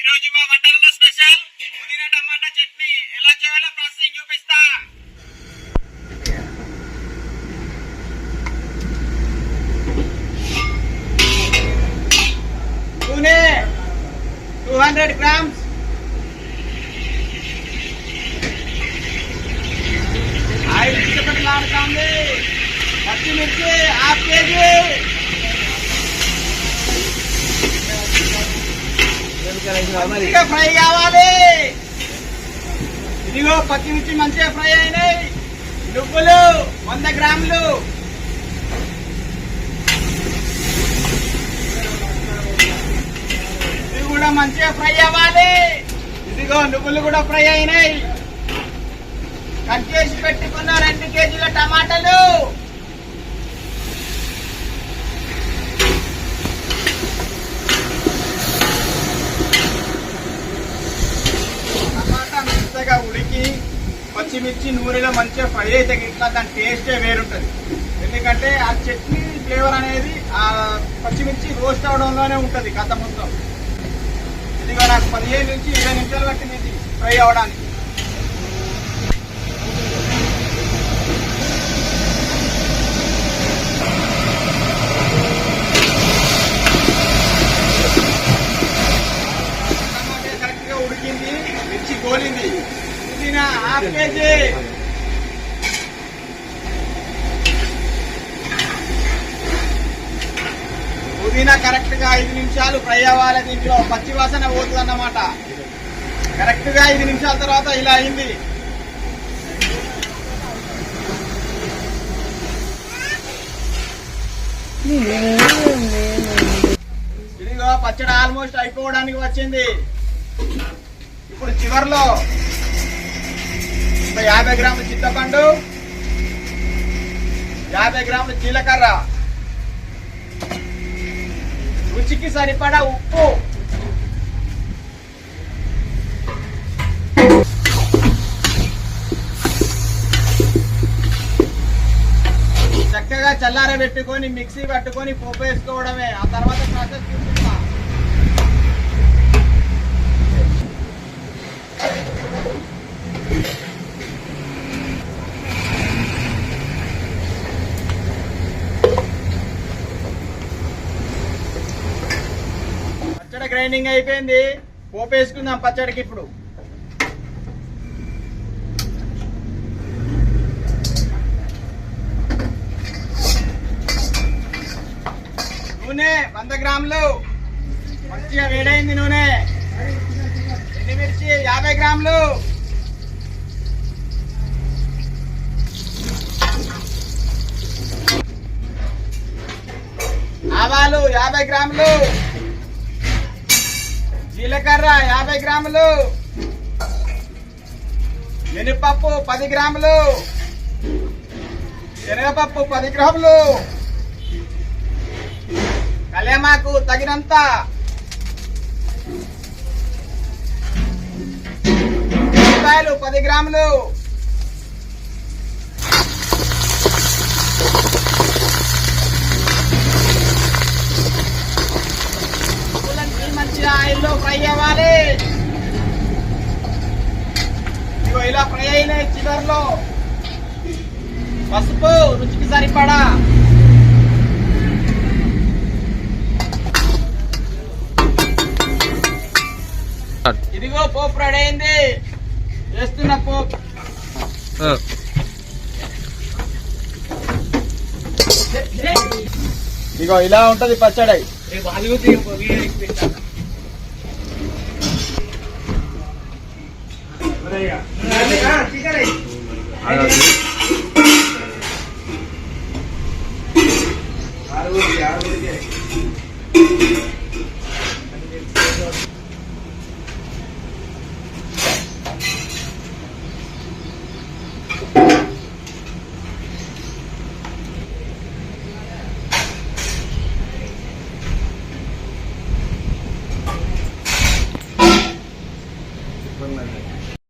ఈ రోజు మా వంటలలో స్పెషల్ పుదీనా టమాటా చట్నీ. ఎలా చేయాలో ప్రాసెసింగ్ చూపిస్తా. నూనె టూ హండ్రెడ్ గ్రామ్స్. ఆయిల్ పచ్చిమిర్చి హాఫ్ కేజీ. మంచిగా ఫ్రై కావాలి. ఇదిగో పచ్చిమిర్చి మంచిగా ఫ్రై అయినాయి. నువ్వులు వంద గ్రాములు. ఇవి కూడా మంచిగా ఫ్రై అవ్వాలి. ఇదిగో నువ్వులు కూడా ఫ్రై అయినాయి. కట్ చేసి పెట్టుకున్న రెండు కేజీల టమాటాలు. పచ్చిమిర్చి నూనెలో మంచిగా ఫ్రై అయితే ఇట్లా దాని టేస్టే వేరుంటుంది. ఎందుకంటే ఆ చట్నీ ఫ్లేవర్ అనేది ఆ పచ్చిమిర్చి రోస్ట్ అవడంలోనే ఉంటుంది కథ మొత్తం. ఇదిగో నాకు పదిహేను నుంచి ఇరవై నిమిషాలు పట్టింది ఫ్రై అవడానికి టమాటా కరెక్ట్గా ఉడికింది మిర్చి గోలింది పుదీనా హాఫ్ కేజీ పుదీనా కరెక్ట్గా ఐదు నిమిషాలు ఫ్రై అవ్వాలి దీంట్లో పచ్చి వాసన పోతుంది అన్నమాట. కరెక్ట్గా ఐదు నిమిషాల తర్వాత ఇలా అయింది. ఇదిగో పచ్చడి ఆల్మోస్ట్ అయిపోవడానికి వచ్చింది. ఇప్పుడు చివర్లో ఒక యాభై గ్రాముల చింతపండు యాభై గ్రాముల జీలకర్ర. రుచికి సరిపడా ఉప్పు. చక్కగా చల్లారబెట్టుకొని మిక్సీ పట్టుకొని పోపు వేసుకోవడమే. ఆ తర్వాత ప్రాసెస్ చూసుకుంటాం పచ్చడి గ్రైండింగ్ అయిపోయింది. పోపేసుకుందాం పచ్చడికి ఇప్పుడు. నూనె వంద గ్రాములు. మంచిగా వేడైంది నూనె. ఎండిమిర్చి యాభై గ్రాములు. ఆవాలు యాభై గ్రాములు. జీలకర్ర యాభై గ్రాములు. మినపప్పు పది గ్రాములు. శనగపప్పు పది గ్రాములు. కలేమాకు తగినంత. ఉల్లిపాయలు పది గ్రాములు. ఆయిల్లో ఫ్రై అవ్వాలి. ఇదిగో ఇలా ఫ్రై అయిన చివర్లో పసుపు రుచికి సరిపడా. ఇదిగో పోపు రెడీ అయింది. వేస్తున్న పోపు. ఇదిగో ఇలా ఉంటది పచ్చడి. 哎呀。还没来接下来还有